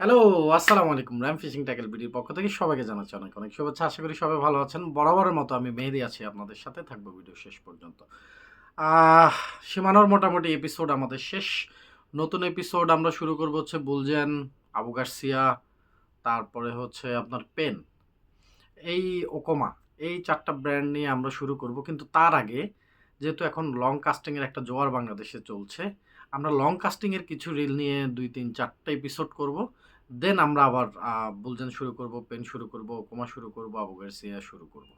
Hello, আসসালামু আলাইকুম। RAM fishing tackle ভিডিওর পক্ষ থেকে সবাইকে জানাচ্ছি অনেক অনেক শুভেচ্ছা। আশা করি সবাই ভালো আছেন। বরাবরের মতো আমি মেহেদি আছি আপনাদের সাথে। থাকব ভিডিও শেষ পর্যন্ত। সীমানোর মোটামুটি এপিসোড আমাদের শেষ। নতুন এপিসোড আমরা শুরু করব হচ্ছে বুলজেন, আবু গার্সিয়া, তারপরে হচ্ছে আপনার পেন। এই ওকোমা, এই চারটা ব্র্যান্ড নিয়ে আমরা শুরু করব। কিন্তু তার আগে, যেহেতু এখন লং কাস্টিংয়ের একটা জোয়ার বাংলাদেশে চলছে, আমরা লং কাস্টিংয়ের কিছু রিল নিয়ে দুই, তিন, চারটা এপিসোড করব। দেন আমরা আবার বুলজেন শুরু করব, পেন শুরু করব, ওকোমা শুরু করব, আবু গার্সিয়া শুরু করব।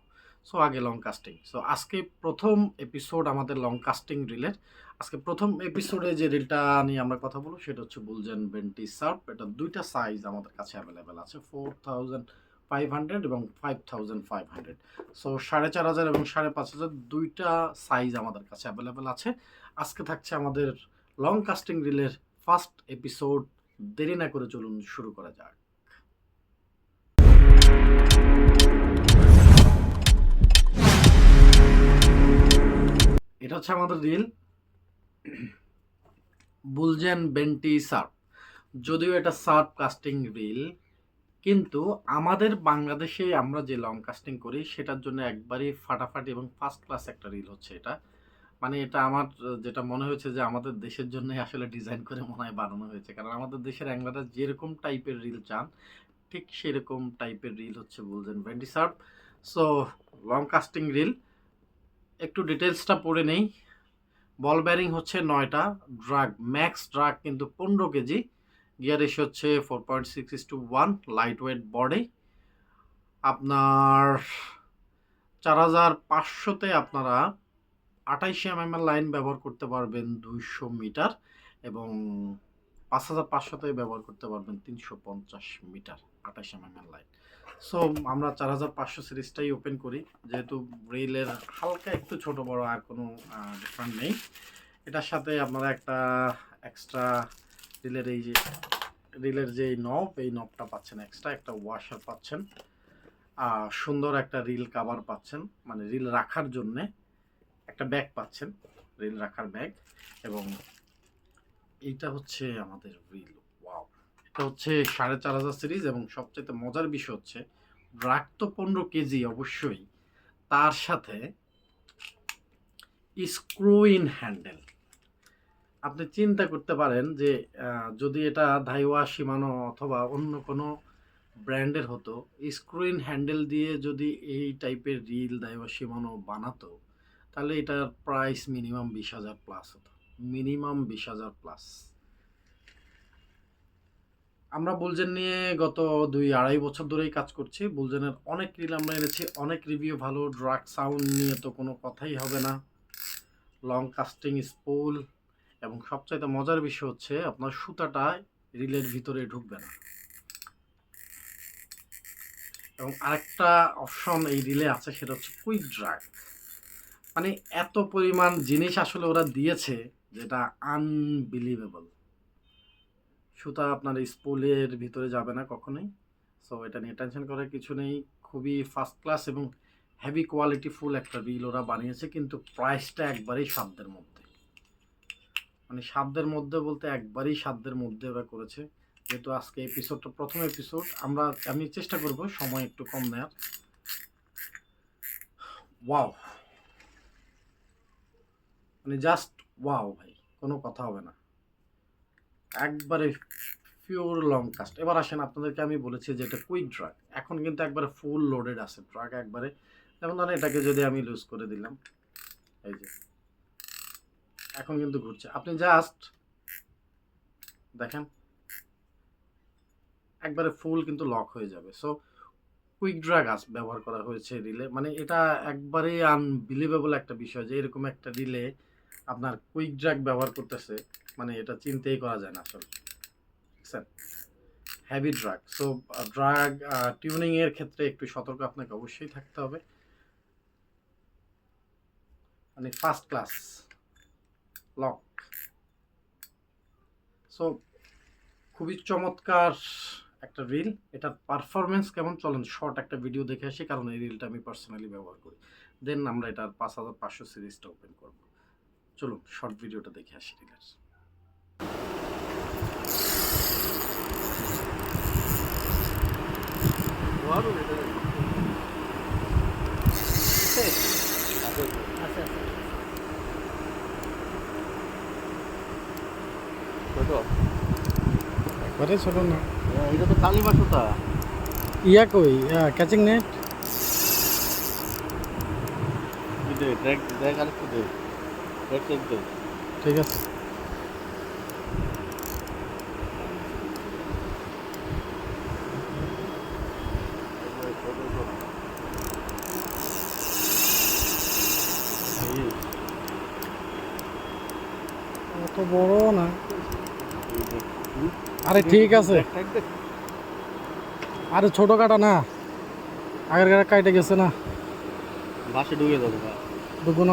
সো আগে লং কাস্টিং সো আজকে প্রথম এপিসোড আমাদের লং কাস্টিং রিলের আজকে প্রথম এপিসোডে যে রিলটা নিয়ে আমরা কথা বলব, সেটা হচ্ছে বুলজেন বেন্টি সার্ফ। এটা দুইটা সাইজ আমাদের কাছে অ্যাভেলেবেল আছে ফোর থাউজেন্ড ফাইভ হান্ড্রেড এবং five thousand five hundred so সাড়ে চার হাজার এবং সাড়ে পাঁচ হাজার দুইটা সাইজ আমাদের কাছে অ্যাভেলেবেল আছে। আজকে থাকছে আমাদের লং কাস্টিং রিলের ফার্স্ট এপিসোড দেরি না করে চলুন শুরু করা যাক। এটা হচ্ছে আমাদের রিল বুলজেন বেন্টি সার্ফ যদিও এটা সার্ফ কাস্টিং রিল, কিন্তু আমাদের বাংলাদেশে আমরা যে লং কাস্টিং করি, সেটার জন্য একবারই ফাটাফাটি এবং ফার্স্ট ক্লাস একটা রিল হচ্ছে এটা। মানে এটা আমার, যেটা মনে হয়েছে যে আমাদের দেশের জন্য আসলে ডিজাইন করে মনে হয় বানানো হয়েছে। কারণ আমাদের দেশের অ্যাংলাররা যেরকম টাইপের রিল চান, ঠিক সেরকম টাইপের রিল হচ্ছে বলছেন ভেন্ডি serve so long casting reel একটু ডিটেলসটা পড়ে নেই। বল ব্যারিং হচ্ছে নয়টা ড্রাগ ম্যাক্স ড্রাগ কিন্তু পনেরো কেজি। গিয়ার এসে হচ্ছে four point six is to one light weight body আপনার চার হাজার পাঁচশোতে আপনারা আঠাইশে এম এর লাইন ব্যবহার করতে পারবেন দুইশো মিটার এবং পাঁচ হাজার পাঁচশোতে ব্যবহার করতে পারবেন তিনশো পঞ্চাশ মিটার আঠাইশ এম এর লাইন। সো আমরা চার হাজার পাঁচশো সিরিজটাই ওপেন করি। যেহেতু রেলের হালকা একটু ছোট বড় আর কোনো ডিফারেন্ট নেই। এটার সাথে আপনারা একটা এক্সট্রা রিলের এই যে রিলের যে নব এই নবটা পাচ্ছেন এক্সট্রা একটা ওয়াশার পাচ্ছেন। আর সুন্দর একটা রিল কাভার পাচ্ছেন মানে রিল রাখার জন্যে একটা ব্যাগ পাচ্ছেন রিল রাখার ব্যাগ এবং এইটা হচ্ছে আমাদের রিল ওয়াও এটা হচ্ছে সাড়ে চার হাজার সিরিজ এবং সবচেয়ে মজার বিষয় হচ্ছে ড্রাগ তো পনেরো কেজি অবশ্যই, তার সাথে স্ক্রু ইন হ্যান্ডেল আপনি চিন্তা করতে পারেন যে যদি এটা ধাইওয়া সীমানো অথবা অন্য কোনো ব্র্যান্ডের হতো স্ক্রুইন হ্যান্ডেল দিয়ে যদি এই টাইপের রিল দাইওয়া সীমানো বানাতো তাহলে এটার প্রাইস মিনিমাম বিশ হাজার প্লাস হতো। মিনিমাম বিশ হাজার প্লাস আমরা বুলজেন নিয়ে গত দুই আড়াই বছর ধরেই কাজ করছি। বুলজেনের অনেক রিল আমরা এনেছি, অনেক রিভিউ ভালো ড্রাগ সাউন্ড নিয়ে তো কোনো কথাই হবে না। লং কাস্টিং স্পুল এবং সবচাইতে মজার বিষয় হচ্ছে, আপনার সুতাটা রিলের ভিতরে ঢুকবে না। এবং আরেকটা অপশন এই রিলে আছে, সেটা হচ্ছে কুইক ড্রাগ মানে এত পরিমাণ জিনিস আসলে ওরা দিয়েছে যেটা আনবিলিভেবল সুতা আপনার স্পুলের ভিতরে যাবে না কখনোই। সো এটা নিয়ে টেনশন করার কিছু নেই। খুবই ফার্স্ট ক্লাস এবং হেভি কোয়ালিটি ফুল একটা রিল ওরা বানিয়েছে, কিন্তু প্রাইসটা একবারেই সাধ্যের মধ্যে। মানে সাধ্যের মধ্যে বলতে একবারেই সাধ্যের মধ্যে ওরা করেছে। যেহেতু আজকে এপিসোডটা প্রথম এপিসোড আমরা, আমি চেষ্টা করব সময় একটু কম নেওয়ার ওয়াও মানে জাস্ট ওয়াও ভাই, কোনো কথা হবে না। একবারে পিওর লং কাস্ট এবার আসেন, আপনাদেরকে আমি বলেছি যে এটা কুইক ড্রাগ এখন কিন্তু একবারে ফুল লোডেড আছে ড্রাগ একবারে। যেমন ধরেন এটাকে যদি আমি লুজ করে দিলাম, এই যে। এখন কিন্তু ঘুরছে। আপনি জাস্ট দেখেন, একবারে ফুল কিন্তু লক হয়ে যাবে। সো কুইক ড্রাগ আস, ব্যবহার করা হয়েছে রিলে মানে এটা একবারে আনবিলিভেবল একটা বিষয় যে এরকম একটা রিলে আপনার কুইক ড্রাগ ব্যবহার করতেছে মানে এটা চিন্তাই করা যায় না আসলে। বুঝছেন heavy drag so drag tuning এর ক্ষেত্রে একটু সতর্ক আপনাকে অবশ্যই থাকতে হবে। মানে ফার্স্ট ক্লাস লক সো খুবই চমৎকার একটা রিল এটার পারফরমেন্স কেমন? চলেন শর্ট একটা ভিডিও দেখে আসি, কারণ এই রিলটা আমি পার্সোনালি ব্যবহার করি। দেন আমরা এটার পাঁচ হাজার পাঁচশো সিরিজটা ওপেন করব। চলুন শর্ট ভিডিওটা দেখে আসি রিলের আচ্ছা আচ্ছা। একবারে ছোট না। এটা তো কালিমা সুতা ইয়া কই? ক্যাচিং নেট দে ড্র্যাগ ড্র্যাগ আর একটু দে ড্র্যাগ চেক দে। ঠিক আছে। অত বড় না। আরে ঠিক আছে। আরে ছোট কাটা না। আগের কাটা কাইটে গেছে না। বাসে ঢুকে যাবে। না দুগুণা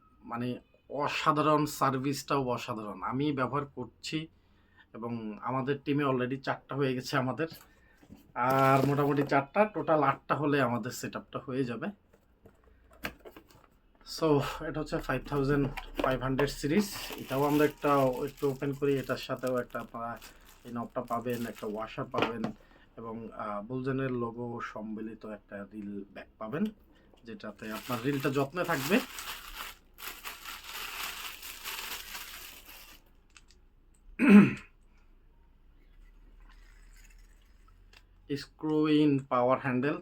মানে অসাধারণ সার্ভিসটাও অসাধারণ। আমি ব্যবহার করছি এবং আমাদের টিমে অলরেডি চারটা হয়ে গেছে আমাদের। আর মোটামুটি চারটা টোটাল আটটা হলে আমাদের সেট হয়ে যাবে। সো এটা হচ্ছে five thousand five hundred series এটাও আমরা একটা একটু ওপেন করি, এটার সাথেও একটা আপনারা এই নবটা পাবেন, একটা ওয়াশার পাবেন এবং বুলজেনের লোগো সম্মিলিত একটা রিল ব্যাক পাবেন, যেটাতে আপনার রিলটা যত্নে থাকবে। স্ক্রু ইন পাওয়ার হ্যান্ডেল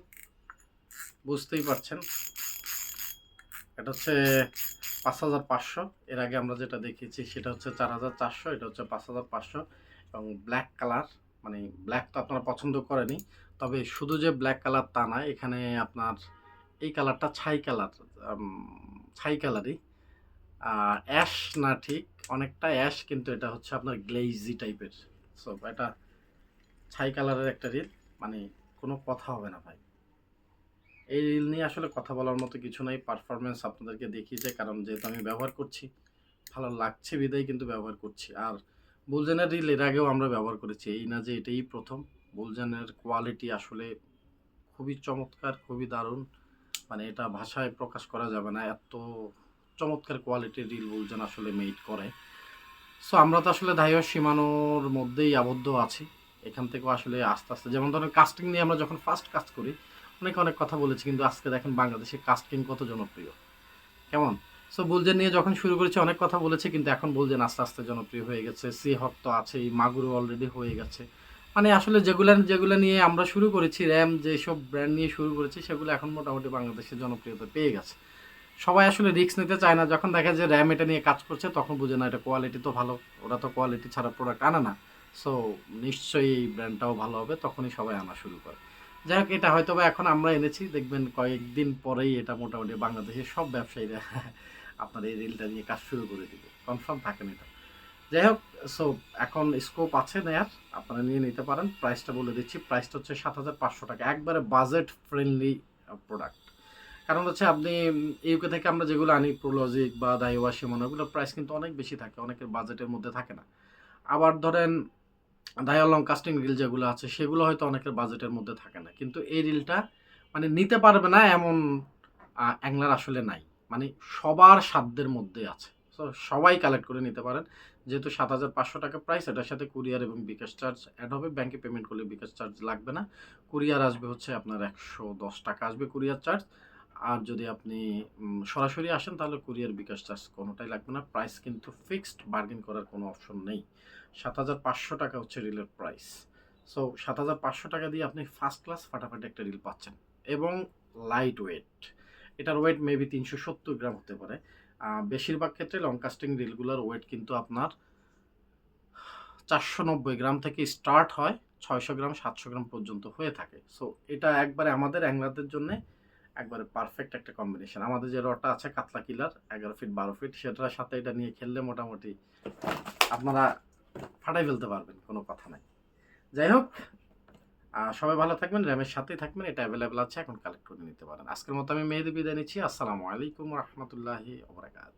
বুঝতেই পারছেন। এটা হচ্ছে পাঁচ হাজার পাঁচশো। এর আগে আমরা যেটা দেখিয়েছি, সেটা হচ্ছে চার হাজার চারশো, এটা হচ্ছে পাঁচ হাজার পাঁচশো। এবং ব্ল্যাক কালার মানে ব্ল্যাক তো আপনারা পছন্দ করেনি তবে শুধু যে ব্ল্যাক কালার তা না, এখানে আপনার এই কালারটা ছাই কালার ছাই কালারই অ্যাশ না ঠিক, অনেকটা অ্যাশ কিন্তু এটা হচ্ছে আপনার গ্লেইজি টাইপের সো এটা ছাই কালারের একটা রিল মানে কোনো কথা হবে না ভাই। এই রিল নিয়ে আসলে কথা বলার মতো কিছু নাই পারফরমেন্স আপনাদেরকে দেখিয়েছে কারণ যেহেতু আমি ব্যবহার করছি, ভালো লাগছে বিদায়, কিন্তু ব্যবহার করছি। আর বুলজেনের রিল এর আগেও আমরা ব্যবহার করেছি, এই না যে এটাই প্রথম। বুলজেনের কোয়ালিটি আসলে খুবই চমৎকার, খুবই দারুণ। মানে এটা ভাষায় প্রকাশ করা যাবে না, এত চমৎকার কোয়ালিটির রিল বুলজেন আসলে মেড করে। সো আমরা তো আসলে ধাইয়া সীমানোর মধ্যেই আবদ্ধ আছি। এখান থেকেও আসলে আস্তে আস্তে, যেমন ধরেন কাস্টিং নিয়ে আমরা যখন ফার্স্ট কাজ করি, অনেক অনেক কথা বলেছি, কিন্তু আজকে দেখেন বাংলাদেশে কাস্টিং কত জনপ্রিয়। কেমন? সো বুলজেন নিয়ে যখন শুরু করেছি, অনেক কথা বলেছি, কিন্তু এখন বুলজেন আস্তে আস্তে জনপ্রিয় হয়ে গেছে। সি হক তো আছেই, মাগুরো অলরেডি হয়ে গেছে। মানে আসলে যেগুলো যেগুলো নিয়ে আমরা শুরু করেছি, র্যাম যেসব ব্র্যান্ড নিয়ে শুরু করেছি, সেগুলো এখন মোটামুটি বাংলাদেশে জনপ্রিয়তা পেয়ে গেছে। সবাই আসলে রিস্ক নিতে চায় না। যখন দেখা যে র্যাম এটা নিয়ে কাজ করছে, তখন বুঝে না, এটা কোয়ালিটি তো ভালো। ওরা তো কোয়ালিটি ছাড়া প্রোডাক্ট আনে না। সো নিশ্চয়ই এই ব্র্যান্ডটাও ভালো হবে, তখনই সবাই আনা শুরু করে। যাই হোক, এটা হয়তো বা এখন আমরা এনেছি। দেখবেন কয়েকদিন পরেই এটা মোটামুটি বাংলাদেশের সব ব্যবসায়ীরা আপনার এই রিলটা নিয়ে কাজ শুরু করে দিবে। কনফার্ম থাকেন এটা। যাই হোক সো এখন স্কোপ আছে নেয়ার। আপনারা নিয়ে নিতে পারেন। প্রাইসটা বলে দিচ্ছি। প্রাইসটা হচ্ছে সাত হাজার পাঁচশো টাকা। একবারে বাজেট ফ্রেন্ডলি প্রোডাক্ট কারণ হচ্ছে আপনি ইউকে থেকে আমরা যেগুলো আনি প্রোলজিক বা দাইওয়া সীমন ওগুলোর প্রাইস কিন্তু অনেক বেশি থাকে, অনেকের বাজেটের মধ্যে থাকে না। আবার ধরেন ডায়ালং কাস্টিং রিল যেগুলো আছে, সেগুলো হয়তো অনেকের বাজেটের মধ্যে থাকে না। কিন্তু এই রিলটা মানে নিতে পারবে না এমন অ্যাংলার আসলে নাই। মানে সবার সাধ্যের মধ্যে আছে। সো সবাই কালেক্ট করে নিতে পারেন। যেহেতু সাত হাজার পাঁচশো টাকা প্রাইস এটার সাথে কুরিয়ার এবং বিকাশ চার্জ অ্যাড হবে। ব্যাংকে পেমেন্ট করলে বিকাশ চার্জ লাগবে না। কুরিয়ার আসবে হচ্ছে আপনার একশো দশ টাকা আসবে কুরিয়ার চার্জ আর যদি আপনি সরাসরি আসেন তাহলে কুরিয়ার বিকাশ চার্জ কোনোটাই লাগবে না। প্রাইস কিন্তু ফিক্সড, বার্গেন করার কোনো অপশন নেই। সাত হাজার পাঁচশো টাকা হচ্ছে রিলের প্রাইস। সো, সাত হাজার পাঁচশো টাকা দিয়ে আপনি ফার্স্ট ক্লাস ফাটাফাটি একটা রিল পাচ্ছেন। এবং লাইট ওয়েট। এটার ওয়েট মেবি তিনশো সত্তর গ্রাম হতে পারে। বেশিরভাগ ক্ষেত্রে লং কাস্টিং রিলগুলোর ওয়েট কিন্তু আপনার চারশো নব্বই গ্রাম থেকে স্টার্ট হয়, ছয়শো গ্রাম, সাতশো গ্রাম পর্যন্ত হয়ে থাকে। সো, এটা একবারে আমাদের অ্যাংলারদের জন্য একবারে পারফেক্ট একটা কম্বিনেশন আমাদের যে রটা আছে কাতলা কিলার এগারো ফিট বারো ফিট সেটার সাথে এটা নিয়ে খেললে মোটামুটি আপনারা ফাটাই ফেলতে পারবেন, কোনো কথা নাই। যাই হোক সবাই ভালো থাকবেন, র্যামের সাথেই থাকবেন, এটা অ্যাভেলেবেল আছে, এখন কালেক্ট করে নিতে পারেন। আজকের মতো আমি মেহেদি বিদায় নিচ্ছি, আসসালামু আলাইকুম রহমতুল্লাহি ওবরাকাত